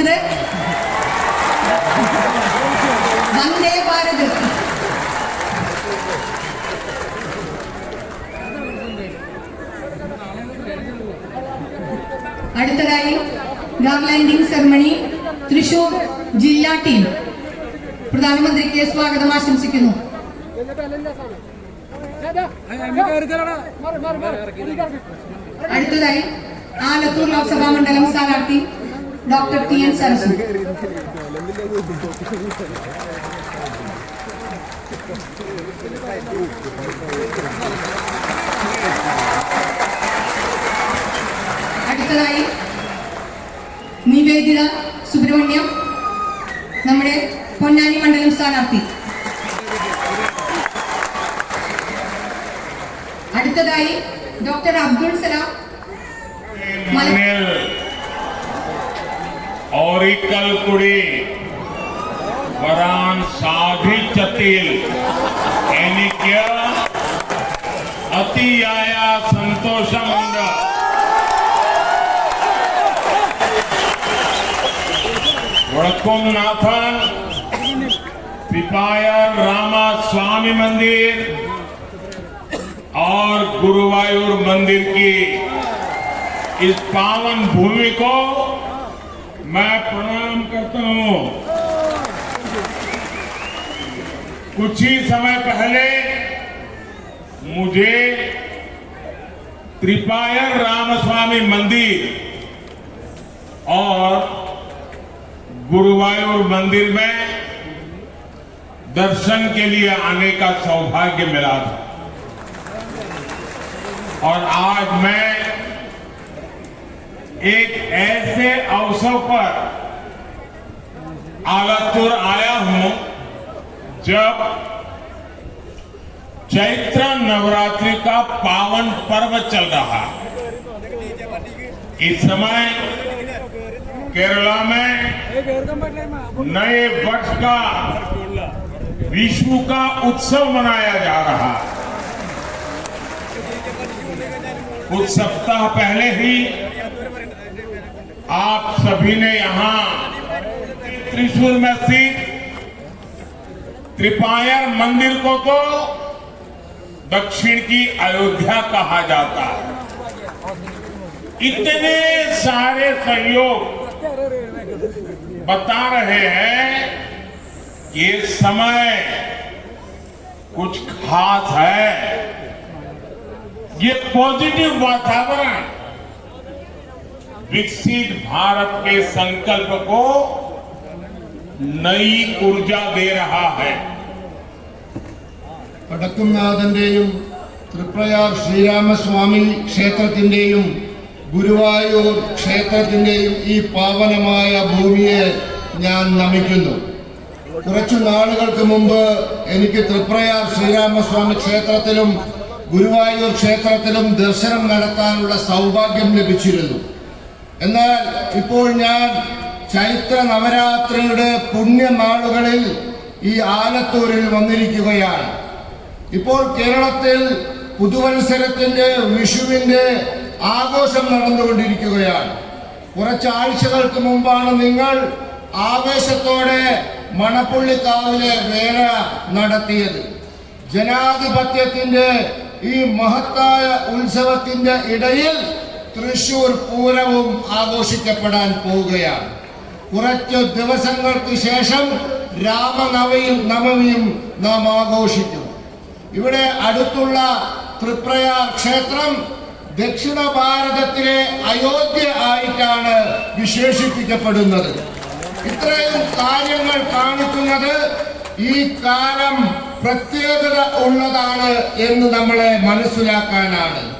പറയുന്നത് വന്ദേ ഭാരത്. അടുത്തതായി ഗാർലാൻഡിംഗ് സെറമണി തൃശൂർ ജില്ലാ ടീം പ്രധാനമന്ത്രിക്ക് സ്വാഗതം ആശംസിക്കുന്നു. അടുത്തതായി ആലത്തൂർ ലോക്സഭാ മണ്ഡലം സ്ഥാനാർത്ഥി ഡോക്ടർ ടി എൻ സരസു അടുത്തതായി നിവേദിത സുബ്രഹ്മണ്യം നമ്മുടെ പൊന്നാനി മണ്ഡലം സ്ഥാനാർത്ഥി. അടുത്തതായി ഡോക്ടർ അബ്ദുൾ സലാം മല- और कुड़ी। वरान साधी चतिल। अति आया संतोष मंडल। वड़कुम नाथन पिपायर रामा स्वामी मंदिर, और गुरुवायूर मंदिर की इस पावन भूमि को मैं प्रणाम करता हूँ। कुछ ही समय पहले मुझे त्रिपायर रामस्वामी मंदिर और गुरुवायूर मंदिर में दर्शन के लिए आने का सौभाग्य मिला था। और आज मैं एक ऐसे अवसर पर आलतपुर आया हूँ, जब चैत्र नवरात्रि का पावन पर्व चल रहा है। इस समय केरला में नए वर्ष का विश्व का उत्सव मनाया जा रहा है। कुछ सप्ताह पहले ही आप सभी ने यहाँ त्रिशूल में स्थित त्रिपायर मंदिर को तो दक्षिण की अयोध्या कहा जाता है। इतने सारे सहयोग बता रहे हैं कि ये समय कुछ खास है। ये पॉजिटिव वातावरण विकसित भारत के संकल्प को नई ऊर्जा दे रहा है വടക്കുംനാഥന്റെയും തൃപ്രയാർ ശ്രീരാമസ്വാമി ക്ഷേത്രത്തിന്റെയും ഗുരുവായൂർ ക്ഷേത്രത്തിന്റെയും ഈ പാവനമായ ഭൂമിയെ ഞാൻ നമിക്കുന്നു കുറച്ചു നാളുകൾക്ക് മുമ്പ് എനിക്ക് തൃപ്രയാർ ശ്രീരാമസ്വാമി ക്ഷേത്രത്തിലും ഗുരുവായൂർ ക്ഷേത്രത്തിലും ദർശനം നടത്താനുള്ള സൗഭാഗ്യം ലഭിച്ചിരുന്നു എന്നാൽ ഇപ്പോൾ ഞാൻ ചൈത്ര നവരാത്രിയുടെ പുണ്യനാളുകളിൽ ഈ ആലത്തൂരിൽ വന്നിരിക്കുകയാണ്. ഇപ്പോൾ കേരളത്തിൽ പുതുവത്സരത്തിന്റെ വിഷുവിന്റെ ആഘോഷം നടന്നുകൊണ്ടിരിക്കുകയാണ്. കുറച്ചാഴ്ചകൾക്ക് മുമ്പാണ് നിങ്ങൾ ആവേശത്തോടെ മണപ്പുള്ളിക്കാവിലെ വേല നടത്തിയത്. ജനാധിപത്യത്തിന്റെ ഈ മഹത്തായ ഉത്സവത്തിന്റെ ഇടയിൽ തൃശൂർ പൂരവും ആഘോഷിക്കപ്പെടാൻ പോവുകയാണ്. കുറച്ചു ദിവസങ്ങൾക്ക് ശേഷം രാമനവയും നവമിയും നാം ആഘോഷിക്കും. ഇവിടെ അടുത്തുള്ള തൃപ്രയാർ ക്ഷേത്രം ദക്ഷിണ ഭാരതത്തിലെ അയോധ്യ ആയിട്ടാണ് വിശേഷിപ്പിക്കപ്പെടുന്നത്. ഇത്രയും കാര്യങ്ങൾ കാണിക്കുന്നത് ഈ കാലം പ്രത്യേകത ഉള്ളതാണ് എന്ന് നമ്മളെ മനസ്സിലാക്കാനാണ്.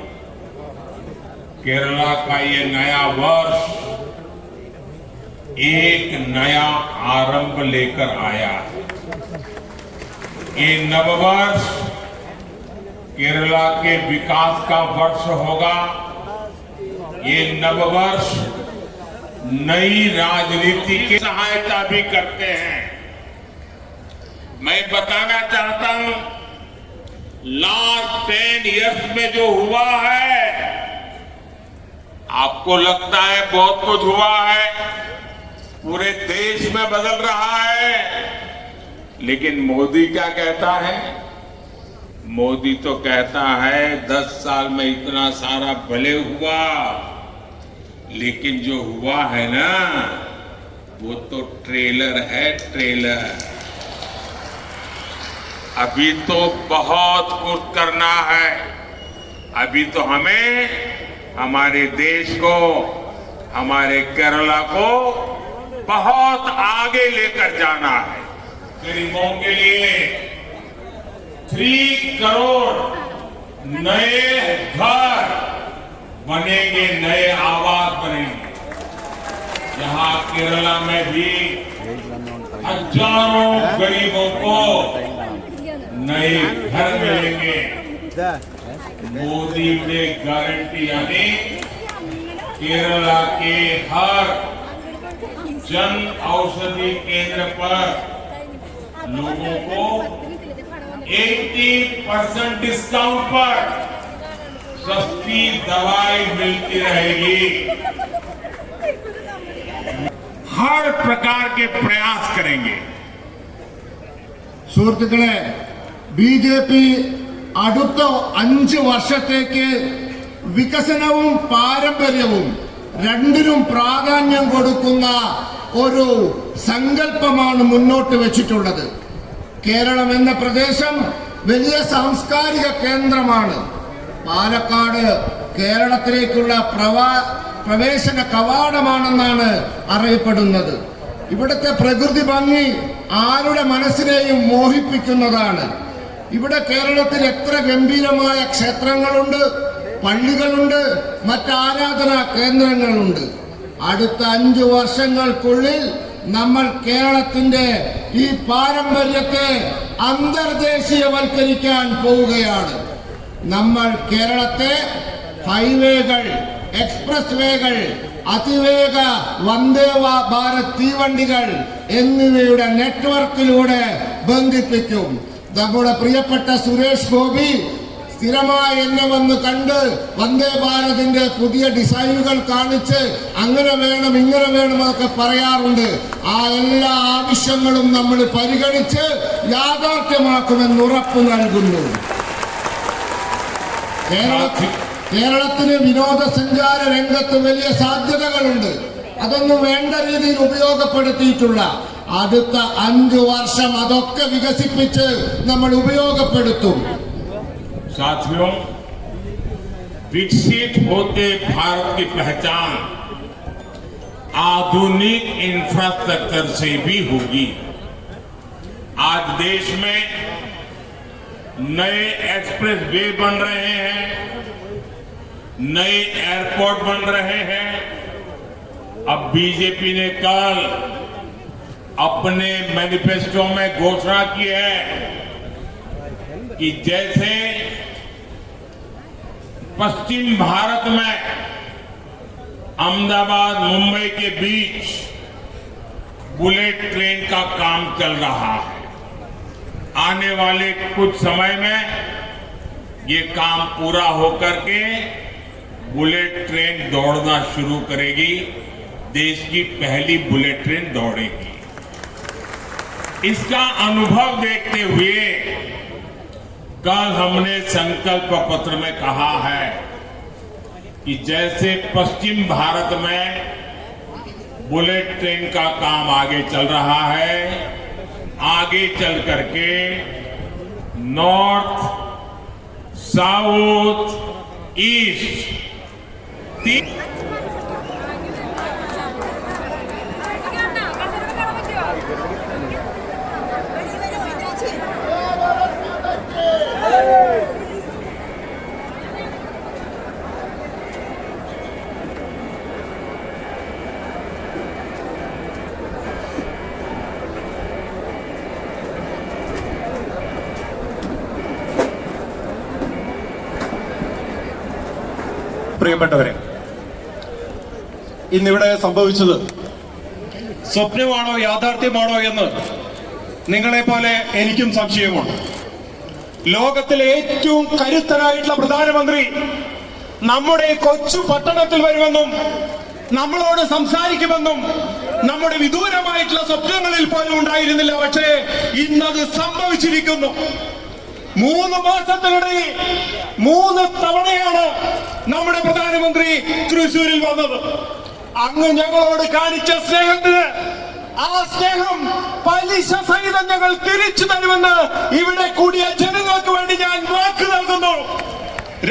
केरला का ये नया वर्ष एक नया आरंभ लेकर आया है। ये नववर्ष केरला के विकास का वर्ष होगा। ये नववर्ष नई राजनीति की सहायता भी करते हैं। मैं बताना चाहता हूँ, लास्ट टेन ईयर्स में जो हुआ है आपको लगता है बहुत कुछ हुआ है? पूरे देश में बदल रहा है। लेकिन मोदी क्या कहता है? मोदी तो कहता है, दस साल में इतना सारा भले हुआ, लेकिन जो हुआ है ना, वो तो ट्रेलर है, ट्रेलर। अभी तो बहुत कुछ करना है। अभी तो हमें हमारे देश को, हमारे केरला को बहुत आगे लेकर जाना है। गरीबों के लिए थ्री करोड़ नए घर बनेंगे, नए आवास बनेंगे। यहाँ केरला में भी हज़ारों गरीबों को नए घर मिलेंगे। मोदी ने गारंटी यानी केरला के हर जन औषधि केंद्र पर लोगों को 80 परसेंट डिस्काउंट पर सस्ती दवाई मिलती रहेगी हर प्रकार के प्रयास करेंगे സുഹൃത്തുക്കളെ ബി ജെ പി അടുത്ത അഞ്ച് വർഷത്തേക്ക് വികസനവും പാരമ്പര്യവും രണ്ടിനും പ്രാധാന്യം കൊടുക്കുന്ന ഒരു സങ്കല്പമാണ് മുന്നോട്ട് വെച്ചിട്ടുള്ളത്. കേരളം എന്ന പ്രദേശം വലിയ സാംസ്കാരിക കേന്ദ്രമാണ്. പാലക്കാട് കേരളത്തിലേക്കുള്ള പ്രവാ പ്രവേശന കവാടമാണെന്നാണ് അറിയപ്പെടുന്നത്. ഇവിടുത്തെ പ്രകൃതി ഭംഗി ആരുടെ മനസ്സിനെയും മോഹിപ്പിക്കുന്നതാണ്. ഇവിടെ കേരളത്തിൽ എത്ര ഗംഭീരമായ ക്ഷേത്രങ്ങളുണ്ട് പള്ളികളുണ്ട് മറ്റ് ആരാധനാ കേന്ദ്രങ്ങളുണ്ട്. അടുത്ത അഞ്ചു വർഷങ്ങൾക്കുള്ളിൽ നമ്മൾ കേരളത്തിന്റെ ഈ പാരമ്പര്യത്തെ അന്തർദേശീയവൽക്കരിക്കാൻ പോവുകയാണ്. നമ്മൾ കേരളത്തെ ഹൈവേകൾ എക്സ്പ്രസ് വേകൾ അതിവേഗ വന്ദേ ഭാരത് തീവണ്ടികൾ എന്നിവയുടെ നെറ്റ്വർക്കിലൂടെ ബന്ധിപ്പിക്കും. നമ്മുടെ പ്രിയപ്പെട്ട സുരേഷ് ഗോപി സ്ഥിരമായി എന്നെ വന്ന് കണ്ട് വന്ദേ ഭാരതിന്റെ പുതിയ ഡിസൈനുകൾ കാണിച്ച് അങ്ങനെ വേണം ഇങ്ങനെ വേണം എന്നൊക്കെ പറയാറുണ്ട്. ആ എല്ലാ ആവശ്യങ്ങളും നമ്മൾ പരിഗണിച്ച് യാഥാർത്ഥ്യമാക്കുമെന്ന് ഉറപ്പ് നൽകുന്നു. കേരള- കേരളത്തിന് വിനോദസഞ്ചാര രംഗത്ത് വലിയ സാധ്യതകളുണ്ട്. അതൊന്നും വേണ്ട രീതിയിൽ ഉപയോഗപ്പെടുത്തിയിട്ടുള്ള അടുത്ത അഞ്ചു വർഷം അതൊക്കെ വികസിപ്പിച്ച് നമ്മൾ ഉപയോഗപ്പെടുത്തും साथियों विकसित होते भारत की पहचान आधुनिक इंफ्रास्ट्रक्चर से भी होगी आज देश में नए एक्सप्रेस वे बन रहे हैं नए एयरपोर्ट बन रहे हैं अब बीजेपी ने कल अपने मैनिफेस्टो में घोषणा की है कि जैसे पश्चिम भारत में अहमदाबाद, मुंबई के बीच बुलेट ट्रेन का काम चल रहा है। आने वाले कुछ समय में ये काम पूरा होकर के बुलेट ट्रेन दौड़ना शुरू करेगी। देश की पहली बुलेट ट्रेन दौड़ेगी। इसका अनुभव देखते हुए कल हमने संकल्प पत्र में कहा है कि जैसे पश्चिम भारत में बुलेट ट्रेन का काम आगे चल रहा है, आगे चल करके नॉर्थ, साउथ, ईस्ट तीन പ്രിയപ്പെട്ടവരെ ഇന്നിവിടെ സംഭവിച്ചത് സ്വപ്നമാണോ യാഥാർത്ഥ്യമാണോ എന്ന് നിങ്ങളെ പോലെ എനിക്കും സംശയമുണ്ട്. ലോകത്തിലെ ഏറ്റവും കരുത്തരായിട്ടുള്ള പ്രധാനമന്ത്രി നമ്മുടെ കൊച്ചു പട്ടണത്തിൽ വരുമെന്നും നമ്മളോട് സംസാരിക്കുമെന്നും നമ്മുടെ വിദൂരമായിട്ടുള്ള സ്വപ്നങ്ങളിൽ പോലും ഉണ്ടായിരുന്നില്ല. പക്ഷേ ഇന്നത് സംഭവിച്ചിരിക്കുന്നു. മൂന്ന് മാസത്തിനിടയിൽ മൂന്ന് തവണയാണ് നമ്മുടെ പ്രധാനമന്ത്രി തൃശൂരിൽ വന്നത്. അങ്ങ് ഞങ്ങളോട് കാണിച്ച സ്നേഹത്തിന് ആ സ്നേഹം പലിശ സഹിതം ഞങ്ങൾ തിരിച്ചു തരുമെന്ന് ഇവിടെ കൂടിയ ജനങ്ങൾക്ക് വേണ്ടി ഞാൻ വാക്ക് നൽകുന്നു.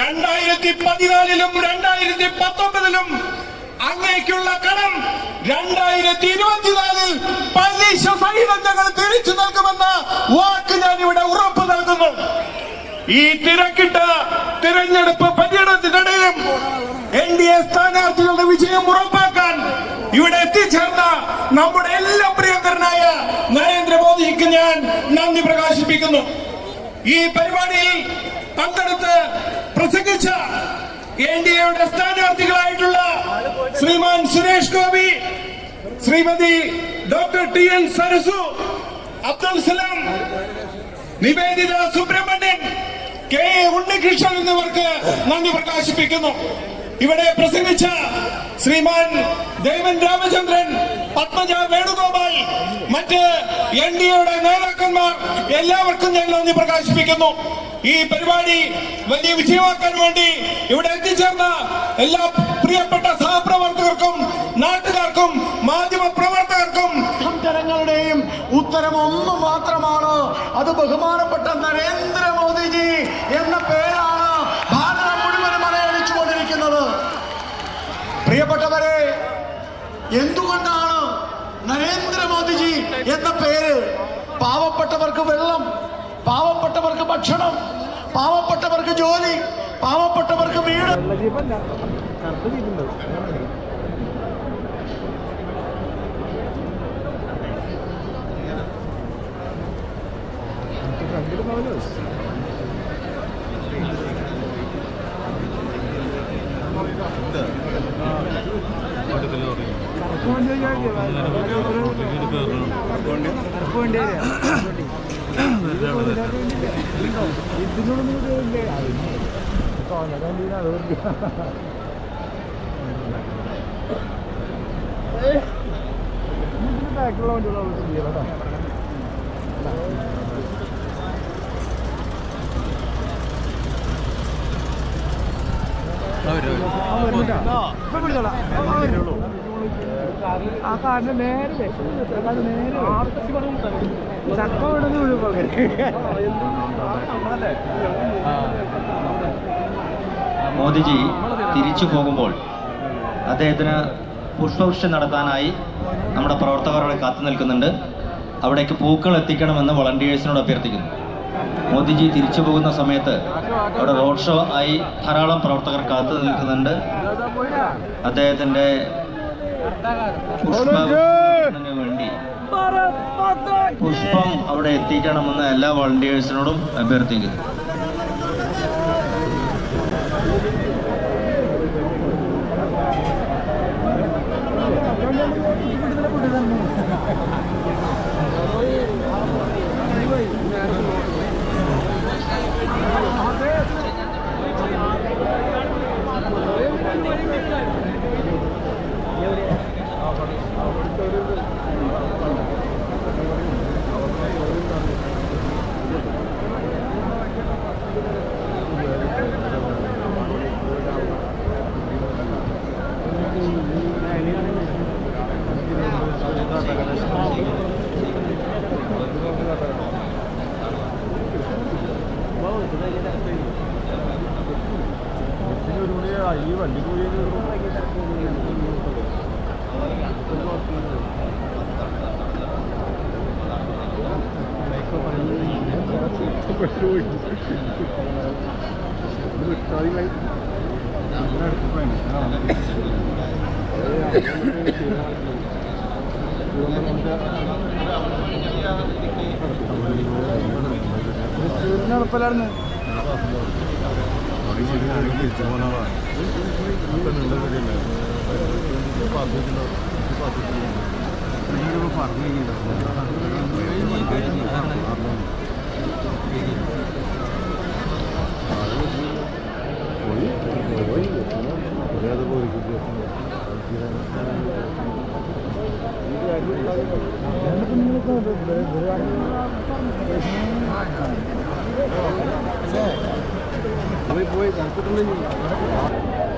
രണ്ടായിരത്തി പതിനാലിലും രണ്ടായിരത്തി പത്തൊമ്പതിലും അങ്ങേക്കുള്ള കടം രണ്ടായിരത്തി ഇരുപത്തിനാലിൽ പലിശ സഹിതം ഞങ്ങൾ തിരിച്ചു നൽകുമെന്ന വാക്ക് ഞാൻ ഇവിടെ ഉറപ്പ് നൽകുന്നു. ഈ തിരക്കിട്ട തിരഞ്ഞെടുപ്പ് പര്യടനത്തിനിടയിലും എൻ ഡി എ സ്ഥാനാർത്ഥികളുടെ വിജയം ഉറപ്പാക്കാൻ ഇവിടെ എത്തിച്ചേർന്ന നമ്മുടെ എല്ലാ പ്രിയങ്കരനായ നരേന്ദ്രമോദിക്ക് ഞാൻ നന്ദി പ്രകാശിപ്പിക്കുന്നു. ഈ പരിപാടിയിൽ പങ്കെടുത്ത് പ്രസംഗിച്ച എൻ ഡി എയുടെ സ്ഥാനാർത്ഥികളായിട്ടുള്ള Shriman Suresh Gopi Shrimati doctor T N Sarasu Abdul Salam Nivedita Subramanian K Unnikrishnan എന്നിവർക്ക് നന്ദി പ്രകാശിപ്പിക്കുന്നു. ഇവിടെ പ്രസംഗിച്ച ശ്രീമാൻ ദേവൻ രാമചന്ദ്രൻ പത്മജ വേണുഗോപാൽ മറ്റ് എൻ ഡി എയുടെ നേതാക്കന്മാർ എല്ലാവർക്കും ഞാൻ നന്ദി പ്രകാശിപ്പിക്കുന്നു. ഈ പരിപാടി വലിയ വിജയമാക്കാൻ വേണ്ടി ഇവിടെ എത്തിച്ചേർന്ന എല്ലാ പ്രിയപ്പെട്ട സഹപ്രവർത്തകർക്കും നാട്ടുകാർക്കും മാധ്യമ പ്രവർത്തകർക്കും ജനങ്ങളുടെയും ഉത്തരം ഒന്ന് മാത്രമാണ്. അത് ബഹുമാനപ്പെട്ട നരേന്ദ്രമോദിജി എന്ന പേരാണ് ഭാരതം മുഴുവനും മലയടിച്ചുകൊണ്ടിരിക്കുന്നത് പ്രിയപ്പെട്ടവരെ എന്തുകൊണ്ടാണ് നരേന്ദ്രമോദിജി എന്ന പേര്? പാവപ്പെട്ടവർക്ക് വെള്ളം പാവപ്പെട്ടവർക്ക് ഭക്ഷണം പാവപ്പെട്ടവർക്ക് ജോലി പാവപ്പെട്ടവർക്ക് വീട് ബാക്കിലുള്ള വണ്ടികളോ കേട്ടോ അവരുള്ളൂ ആ കാറിന് നേരെ ചക്ക വിടുന്ന മോദിജി തിരിച്ചു പോകുമ്പോൾ അദ്ദേഹത്തിന് പുഷ്പവൃഷ്ടി നടത്താനായി നമ്മുടെ പ്രവർത്തകർ അവിടെ കാത്തു നിൽക്കുന്നുണ്ട്. അവിടേക്ക് പൂക്കൾ എത്തിക്കണമെന്ന് വളണ്ടിയേഴ്സിനോട് അഭ്യർത്ഥിക്കുന്നു. മോദിജി തിരിച്ചു പോകുന്ന സമയത്ത് അവിടെ റോഡ് ഷോ ആയി ധാരാളം പ്രവർത്തകർ കാത്തു നിൽക്കുന്നുണ്ട്. അദ്ദേഹത്തിന്റെ പുഷ്പത്തിന് വേണ്ടി പുഷ്പം അവിടെ എത്തിക്കണമെന്ന് എല്ലാ വോളണ്ടിയേഴ്സിനോടും അഭ്യർത്ഥിക്കുന്നു. പെട്ടുപോയി തൃശ്ശൂരിന് എളുപ്പമില്ലായിരുന്നു തിരിച്ചു പോകാനാവാ പറഞ്ഞു போய் போய் கற்றுக்கணும்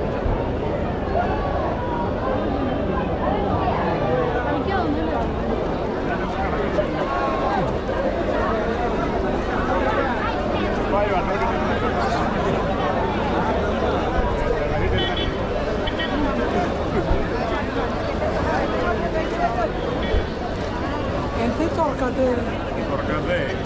Corcate. Corcate.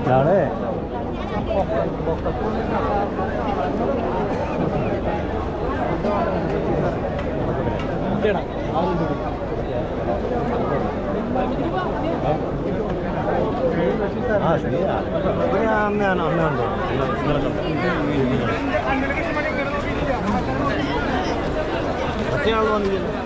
ഇയാളെ. ആ ശരി അമ്മയാണ് അമ്മയുണ്ടോ മറ്റേ ആൾ വന്നില്ല?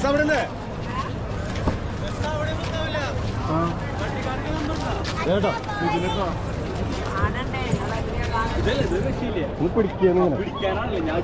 ബസ് അവിടെ നിന്ന് കേട്ടോ പിടിക്കാനാണ് പിടിക്കാനാണല്ലേ ഞാൻ